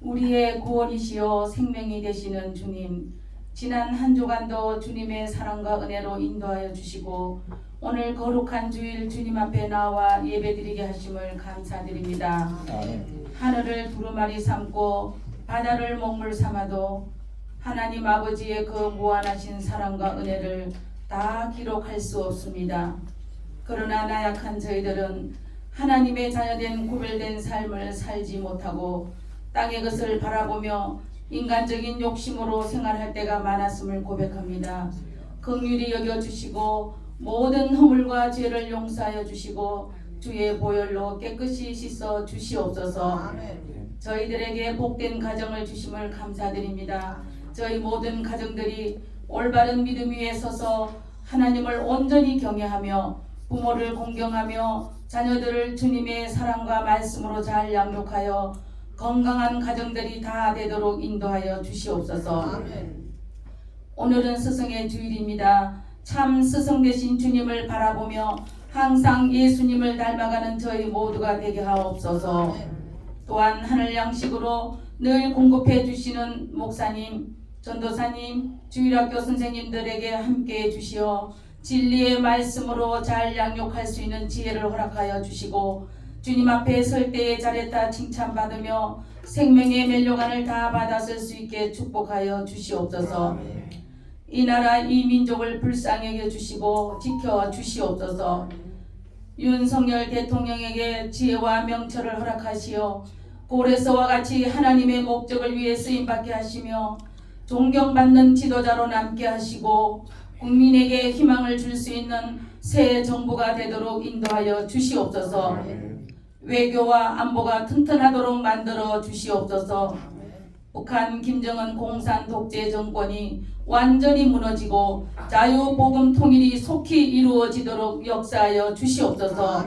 우리의 구원이시여 생명이 되시는 주님, 지난 한 주간도 주님의 사랑과 은혜로 인도하여 주시고 오늘 거룩한 주일 주님 앞에 나와 예배드리게 하심을 감사드립니다. 아멘. 하늘을 두루마리 삼고 바다를 먹물 삼아도 하나님 아버지의 그 무한하신 사랑과 은혜를 다 기록할 수 없습니다. 그러나 나약한 저희들은 하나님의 자녀된 구별된 삶을 살지 못하고 땅의 것을 바라보며 인간적인 욕심으로 생활할 때가 많았음을 고백합니다. 긍휼히 여겨 주시고 모든 허물과 죄를 용서하여 주시고 주의 보혈로 깨끗이 씻어 주시옵소서. 저희들에게 복된 가정을 주심을 감사드립니다. 저희 모든 가정들이 올바른 믿음 위에 서서 하나님을 온전히 경외하며 부모를 공경하며 자녀들을 주님의 사랑과 말씀으로 잘 양육하여 건강한 가정들이 다 되도록 인도하여 주시옵소서. 오늘은 스승의 주일입니다. 참 스승 되신 주님을 바라보며 항상 예수님을 닮아가는 저희 모두가 되게 하옵소서. 또한 하늘 양식으로 늘 공급해 주시는 목사님, 전도사님, 주일학교 선생님들에게 함께해 주시어 진리의 말씀으로 잘 양육할 수 있는 지혜를 허락하여 주시고 주님 앞에 설 때에 잘했다 칭찬받으며 생명의 멜로간을 다 받았을 수 있게 축복하여 주시옵소서. 이 나라 이 민족을 불쌍히 여겨 주시고 지켜 주시옵소서. 윤석열 대통령에게 지혜와 명철을 허락하시어 고레서와 같이 하나님의 목적을 위해 쓰임 받게 하시며 존경받는 지도자로 남게 하시고 국민에게 희망을 줄 수 있는 새 정부가 되도록 인도하여 주시옵소서. 외교와 안보가 튼튼하도록 만들어 주시옵소서. 북한 김정은 공산 독재 정권이 완전히 무너지고 자유 복음 통일이 속히 이루어지도록 역사하여 주시옵소서.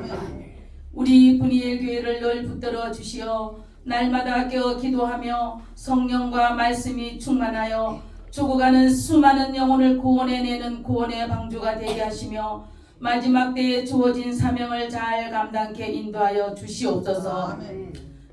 우리 분이엘 교회를 늘 붙들어 주시어 날마다 깨어 기도하며 성령과 말씀이 충만하여 죽어가는 수많은 영혼을 구원해내는 구원의 방주가 되게 하시며 마지막 때에 주어진 사명을 잘 감당케 인도하여 주시옵소서.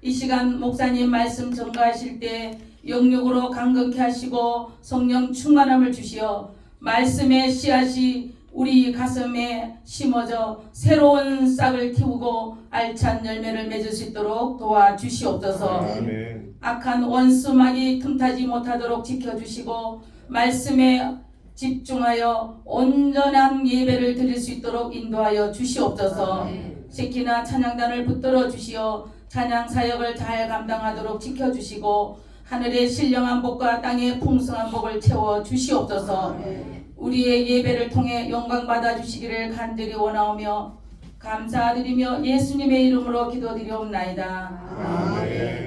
이 시간 목사님 말씀 전가하실 때 영육으로 강건케 하시고 성령 충만함을 주시어 말씀의 씨앗이 우리 가슴에 심어져 새로운 싹을 틔우고 알찬 열매를 맺을 수 있도록 도와주시옵소서. 아멘. 악한 원수막이 틈타지 못하도록 지켜주시고 말씀에 집중하여 온전한 예배를 드릴 수 있도록 인도하여 주시옵소서. 새끼나 찬양단을 붙들어 주시어 찬양 사역을 잘 감당하도록 지켜주시고 하늘의 신령한 복과 땅의 풍성한 복을 채워 주시옵소서. 우리의 예배를 통해 영광 받아 주시기를 간절히 원하오며 감사드리며 예수님의 이름으로 기도드리옵나이다. 아멘.